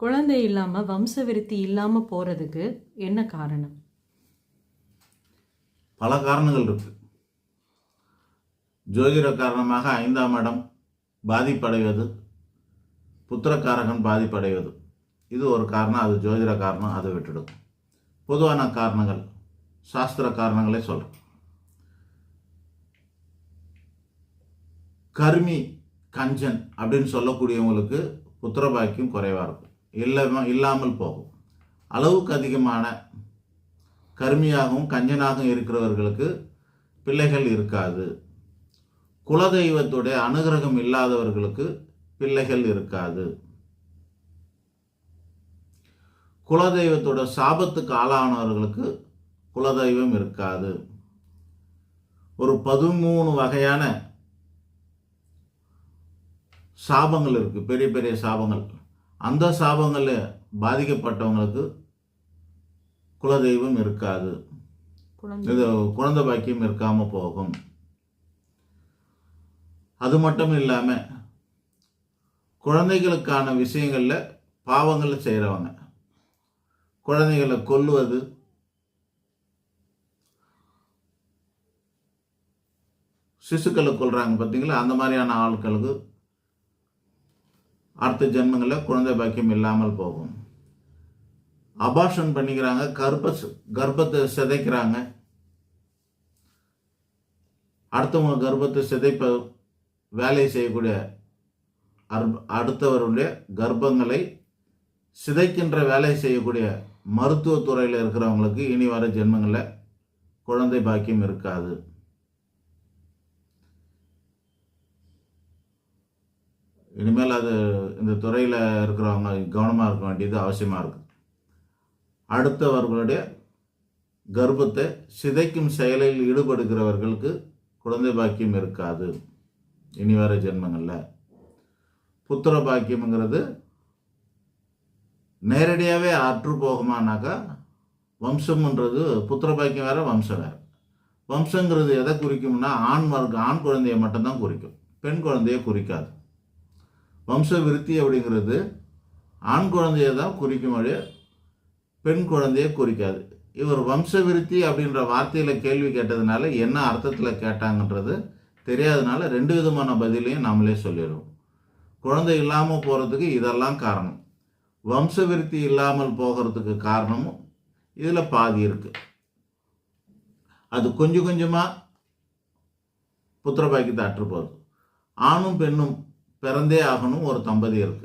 குழந்தை இல்லாமல் வம்ச விருத்தி இல்லாமல் போகிறதுக்கு என்ன காரணம்? பல காரணங்கள் இருக்கு. ஜோதிட காரணமாக ஐந்தாம் இடம் பாதிப்படைவது புத்திரக்காரகன் பாதிப்படைவது. இது ஒரு காரணம் அது ஜோதிட காரணம் அதை விட்டுடும். பொதுவான காரணங்கள் சாஸ்திர காரணங்களே சொல்கிறேன் கர்மி கஞ்சன் அப்படின்னு சொல்லக்கூடியவங்களுக்கு புத்திரபாக்கியம் குறைவாக இருக்கும். இல்லாம இல்லாமல் போகும். அளவுக்கு அதிகமான கருமையாகவும் கஞ்சனாகவும் இருக்கிறவர்களுக்கு பிள்ளைகள் இருக்காது. குலதெய்வத்துடைய அனுகிரகம் இல்லாதவர்களுக்கு பிள்ளைகள் இருக்காது. குலதெய்வத்தோட சாபத்துக்கு ஆளானவர்களுக்கு குலதெய்வம் இருக்காது. ஒரு பதிமூணு வகையான சாபங்கள் இருக்குது பெரிய பெரிய சாபங்கள். அந்த சாபங்களில் பாதிக்கப்பட்டவங்களுக்கு குலதெய்வம் இருக்காது. இது குழந்தை பாக்கியம் இருக்காம போகும். அது மட்டும் இல்லாம குழந்தைகளுக்கான விஷயங்கள்ல பாவங்களை செய்கிறவங்க குழந்தைகளை கொல்லுவது. சிசுக்களை கொல்றாங்க பார்த்தீங்களா அந்த மாதிரியான ஆட்களுக்கு அடுத்த ஜென்மங்களில் குழந்தை பாக்கியம் இல்லாமல் போகும். அபாஷன் பண்ணிக்கிறாங்க கர்ப்ப கர்ப்பத்தை சிதைக்கிறாங்க. அடுத்தவங்க கர்ப்பத்தை சிதைப்ப வேலை செய்யக்கூடிய அடுத்தவருடைய கர்ப்பங்களை சிதைக்கின்ற வேலை செய்யக்கூடிய மருத்துவத்துறையில் இருக்கிறவங்களுக்கு இனி வர ஜென்மங்களில் குழந்தை பாக்கியம் இருக்காது. இனிமேல் அது இந்த துறையில் இருக்கிறவங்க கவனமாக இருக்க வேண்டியது அவசியமாக இருக்குது. அடுத்தவர்களுடைய கர்ப்பத்தை சிதைக்கும் செயலில் ஈடுபடுகிறவர்களுக்கு குழந்தை பாக்கியம் இருக்காது. இனி வர ஜென்மங்களில். புத்திர பாக்கியம்ங்கிறது நேரடியாகவே அற்று போகுமானாக்கா வம்சம்ன்றது புத்திர பாக்கியம் வேறு வம்சம் வேறு. வம்சங்கிறது எதை குறிக்கும்னா ஆண் வர்க்க ஆண் குழந்தையை மட்டும்தான் குறிக்கும். பெண் குழந்தையை குறிக்காது. வம்ச விருத்தி அப்படிங்கிறது ஆண் குழந்தையை தான் குறிக்கும் வழியே பெண் குழந்தையை குறிக்காது. இவர் வம்ச விருத்தி அப்படின்ற வார்த்தையில் கேள்வி கேட்டதுனால என்ன அர்த்தத்தில் கேட்டாங்கன்றது தெரியாதனால ரெண்டு விதமான பதிலையும் நாமளே சொல்லிடுவோம் குழந்தை இல்லாமல் போகிறதுக்கு இதெல்லாம் காரணம். வம்ச விருத்தி இல்லாமல் போகிறதுக்கு காரணமும் இதில் பாதி இருக்குது அது கொஞ்சம் கொஞ்சமாக புத்திரபாக்கியத்தை அற்று போகுது. ஆணும் பெண்ணும் பிறந்தே ஆகணும் ஒரு தம்பதி இருக்குது